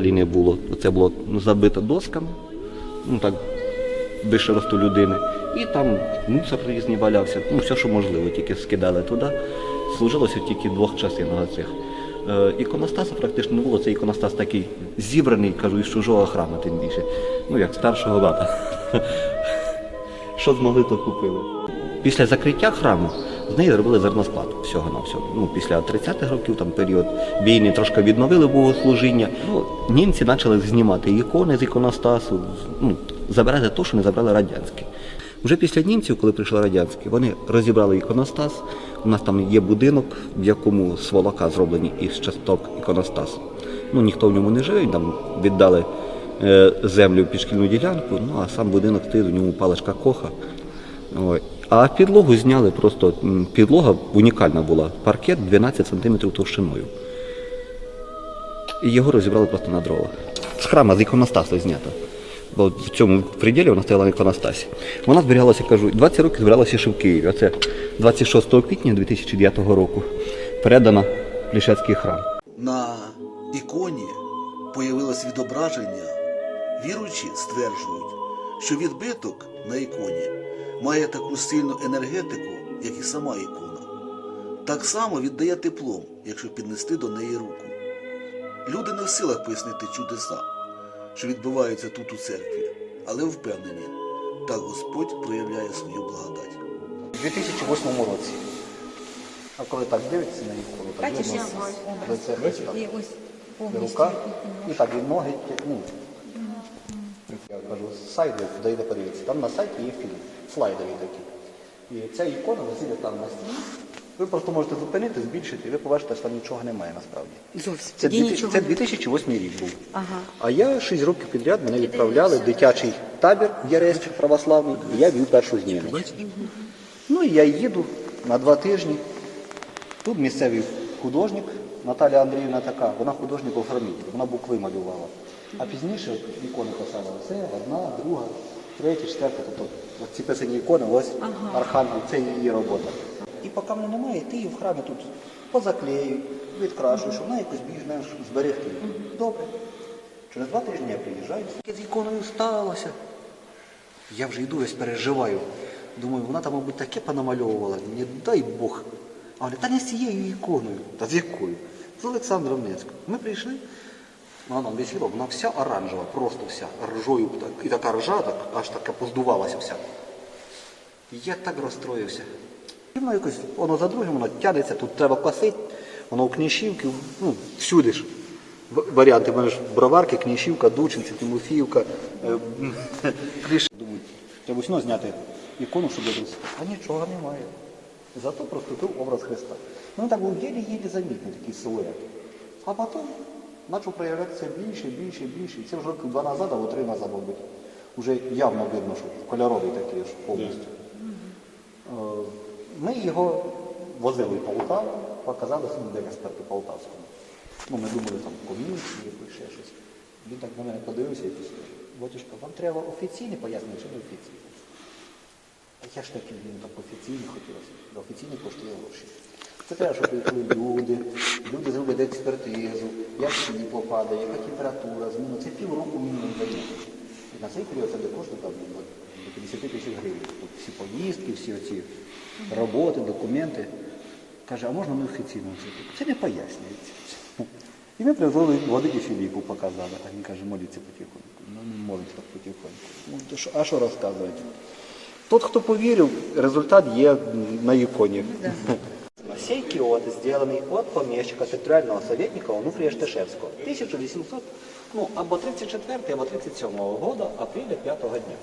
взагалі не було. Це було ну, забито досками, ну так, більше росту людини. І там мусор різний валявся, ну все, що можливо, тільки скидали туди. Служилося тільки двох частинах цих. Е, іконостаса практично не було, це іконостас такий зібраний, кажу, із чужого храму, тим більше. Ну, як старшого брата. Що змогли, то купили. Після закриття храму з неї зробили зерносклад всього на всього. Ну, після 30-х років, там період війни, трошки відновили богослужіння. Ну, німці почали знімати ікони з іконостасу, ну, забирати те, що не забрали радянські. Вже після німців, коли прийшли радянські, вони розібрали іконостас. У нас там є будинок, в якому сволока зроблені із часток іконостасу. Ну, ніхто в ньому не живе, там віддали е, землю під шкільну ділянку, ну а сам будинок стоїть, у ньому паличка коха. А підлогу зняли просто, підлога унікальна була, паркет 12 см товщиною. І його розібрали просто на дрова. З храма з іконостасу знято. Бо в цьому приділі вона стояла на іконостасі. Вона зберігалася, кажу, 20 років збиралася ще в Києві. Оце 26 квітня 2009 року передана в Лішецький храм. На іконі появилось відображення. Віруючі стверджують, що відбиток на іконі має таку сильну енергетику, як і сама ікона. Так само віддає теплом, якщо піднести до неї руку. Люди не в силах пояснити чудеса, що відбуваються тут у церкві, але впевнені, так Господь проявляє свою благодать. У 2008 році. А коли так дивиться на ікону, так Бачиш, видно я лице Христа. І рука, і так, і ноги, ну, я кажу, сайди, дайте подивитися. Там на сайті є фільм, слайдові такі. І ця ікона висить там на стіні. Ви просто можете зупинити, збільшити, і ви побачите, що там нічого немає насправді. Зовсім. Це, Тоді 2000 нічого це 2008 рік був. Ага. А я 6 років підряд мене відправляли в дитячий табір в Яреськ православний, і я вів першу зміну. Ну і я їду на два тижні. Тут місцевий художник Наталя Андріївна така, вона художник оформитель, вона букви малювала. А пізніше ікони писала це одна, друга, третя, четверта. Тобто от ці писані ікони, ось архангел, це її робота. І поки мене немає, ти її в храмі тут позаклею, відкрашую, щоб вона якось більш-менш зберегти. Добре. Через два тижні я приїжджаю, таке з іконою сталося. Я вже йду, весь переживаю. Думаю, вона там, мабуть, таке понамальовувала, не дай Бог. А вони, та не з цією іконою. Та з якою? З Олександром Невським. Ми прийшли, вона нам висіла, вона вся оранжева, просто вся, ржою. І така ржа, так, аж така поздувалася вся. Я так розстроївся. І воно якось, воно за другим, воно тягнеться, тут треба косити, воно в книжівки, ну, всюди ж. Варіанти, в мене ж броварки, книжівка, Дучинці, Тимофіївка, е, Кліш. Думаю, треба усіно зняти ікону, щоб я. А нічого немає. Зато проступив образ Христа. Ну так був єлі-єлі замітний такий силует. А потім почав проявлятися більше, більше, більше. Це вже роки два назад, або три назад, мабуть. Уже явно видно, що кольоровий такий аж повністю. Ми його возили в Полтаву, показали судові експерти Полтавському. Ну, ми думали там комісії, якось ще щось. Він так на мене подивився і пішов. Батюшка, вам треба офіційне пояснення чи не офіційне? А я ж таки він так офіційно хотілося. Офіційно коштує гроші. Це треба, щоб прийшли люди, люди зроблять експертизу, як світло падає, яка температура, зміна. Це півроку мінімум дає. І на цей період це де коштує там ну, до 50 тисяч гривень. Тут всі поїздки, всі оці роботи, документи. Каже, а можна ми офіційно це? Це не пояснюється. І ми привезли водити Філіпу, показали. А він каже, моліться потихоньку. Ну не можете так потихоньку. Ну, то що, а що розказувати? Тот, кто поверил, результат є на иконе. Киот сделанный от помещика територіального советника Онуфрія Штешевського. 1800, ну, або 34 або 37 года, апреля 5 дня.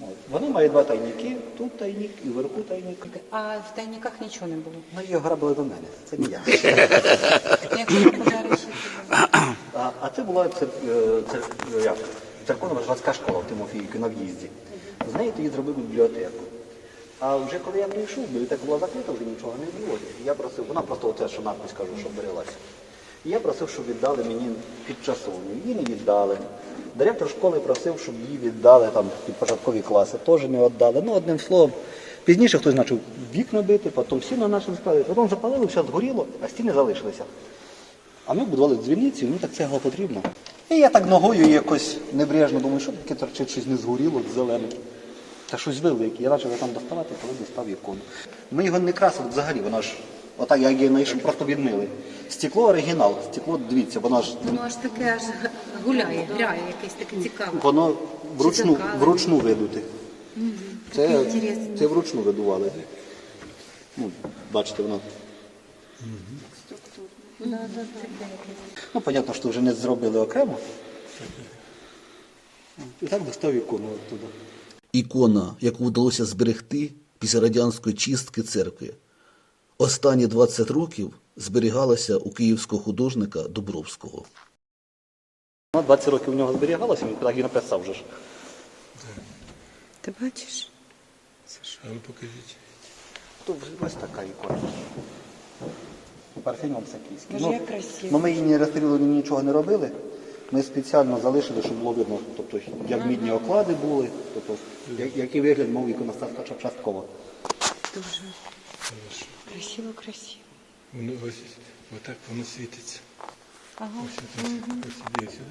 От. Вони мають два тайники, тут тайник і вверху тайник. А в тайниках нічого не було. Ну, її грабили до мене, це не я. Якщо А, а це була це, е, як, церковна школа в Тимофіївці на в'їзді. З неї тоді зробив бібліотеку. А вже коли я прийшов, бібліотека була закрита, вже нічого не було. Я просив, вона просто оце, що надпись кажу, що берелася. І я просив, щоб віддали мені підчасовну. Її не віддали. Директор школи просив, щоб її віддали там під початкові класи. Теж не віддали. Ну, одним словом, пізніше хтось почав вікна бити, потім всі на нашому складі. Потім запалили, все згоріло, а стіни залишилися. А ми будували дзвіниці, ну так цегла потрібно. І я так ногою якось небрежно думаю, що таке торчить, щось не згоріло, зелене. Та щось велике. Я почав там доставати, коли достав ікону. Ми його не красили взагалі, воно ж, отак як я її знайшов, просто відмили. Стекло оригінал, стекло, дивіться, воно ж Воно аж таке аж гуляє, грає, якесь таке цікаве. Воно вручну, вручну видуте. Це, це вручну видували. Ну, бачите, воно. Ну, понятно, що вже не зробили окремо. І так достав ікону оттуда. Ікона, яку вдалося зберегти після радянської чистки церкви. Останні 20 років зберігалася у київського художника Дубровського. Вона 20 років у нього зберігалася, він так і написав вже ж. Ти бачиш? А ну покажіть. Тут ось така ікона. Парфеньом Сакійський. Красиво. Ну, ми її не розстрілили, нічого не робили. Ми спеціально залишили, щоб було видно, тобто, як мідні оклади були, тобто, я- який вигляд мав іконостас хоча б частково. Дуже. Красиво, красиво. Воно ось отак воно світиться. Ага. Ось ось, ось іде сюди.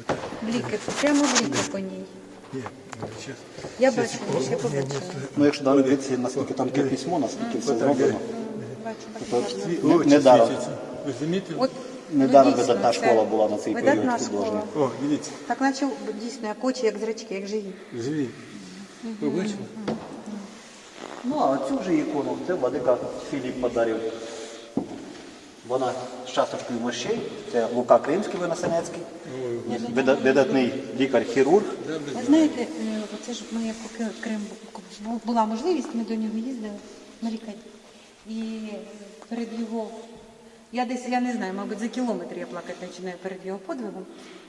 Отак. Бліки, прямо бліки по ній. Ні, ну. Я бачила, ще побачила. Ну, якщо далі дивитися, наскільки там є письмо, наскільки все зроблено. Бачу, Тобто, не- недаром. Ви замітили? От, Недаром ну, дійсно, видатна це школа була на цей період видатна художня. школа. О, дивіться, Так наче дійсно як очі, як зрачки, як живі. живі. Побачили? Ну, а цю вже ікону, це владика Філіп подарив. Вона з часточкою мощей, це Лука Кримський Виносенецький, вида- видатний лікар-хірург. Ви знаєте, е, оце ж ми поки Крим бу- була можливість, ми до нього їздили на лікарі. І перед його, я десь, я не знаю, мабуть, за кілометр я плакати починаю перед його подвигом.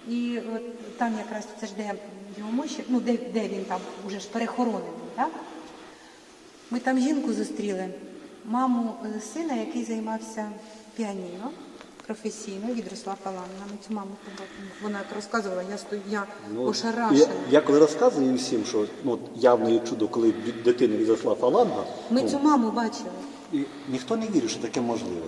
І от там якраз це ж де його мощі, ну де, де він там уже ж перехоронений, так? Ми там жінку зустріли, маму е, сина, який займався піаніно професійно, відросла Паланна. Ми цю маму побачили. Вона як розказувала, я стою, я ошарашена. Ну, Я, я коли розказую всім, що ну, явно є чудо, коли від дитини відросла фаланга, Ми цю маму бачили. і ніхто не вірить, що таке можливе.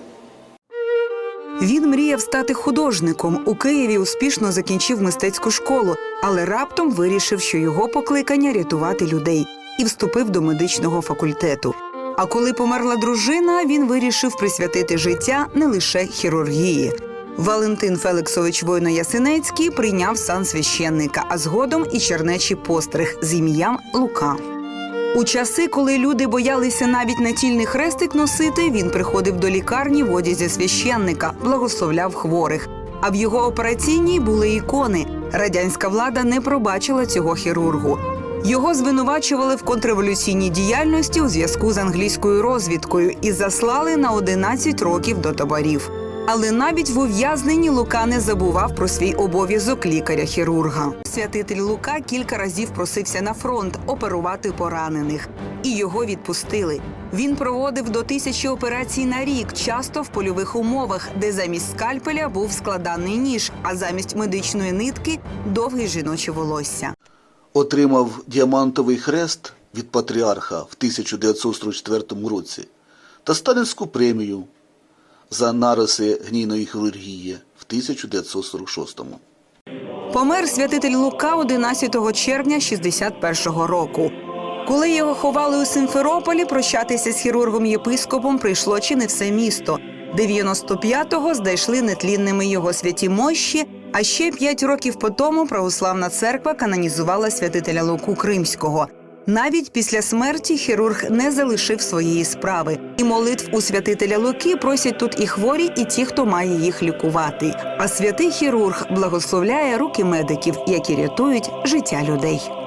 Він мріяв стати художником. У Києві успішно закінчив мистецьку школу, але раптом вирішив, що його покликання рятувати людей, і вступив до медичного факультету. А коли померла дружина, він вирішив присвятити життя не лише хірургії. Валентин Феликсович Войно-Ясинецький прийняв сан священника, а згодом і чернечий постриг з ім'ям Лука. У часи, коли люди боялися навіть натільний хрестик носити, він приходив до лікарні в одязі священника, благословляв хворих. А в його операційній були ікони. Радянська влада не пробачила цього хірургу. Його звинувачували в контрреволюційній діяльності у зв'язку з англійською розвідкою і заслали на 11 років до таборів. Але навіть в ув'язненні Лука не забував про свій обов'язок лікаря-хірурга. Святитель Лука кілька разів просився на фронт оперувати поранених, і його відпустили. Він проводив до тисячі операцій на рік, часто в польових умовах, де замість скальпеля був складаний ніж, а замість медичної нитки довге жіноче волосся. Отримав діамантовий хрест від патріарха в 1944 році та Сталінську премію за нариси гнійної хірургії в 1946. Помер святитель Лука 11 червня 61-го року. Коли його ховали у Симферополі, прощатися з хірургом єпископом прийшло чи не все місто. 95-го знайшли нетлінними його святі мощі. А ще п'ять років по тому православна церква канонізувала святителя Луку Кримського. Навіть після смерті хірург не залишив своєї справи, і молитв у святителя Луки просять тут і хворі, і ті, хто має їх лікувати. А святий хірург благословляє руки медиків, які рятують життя людей.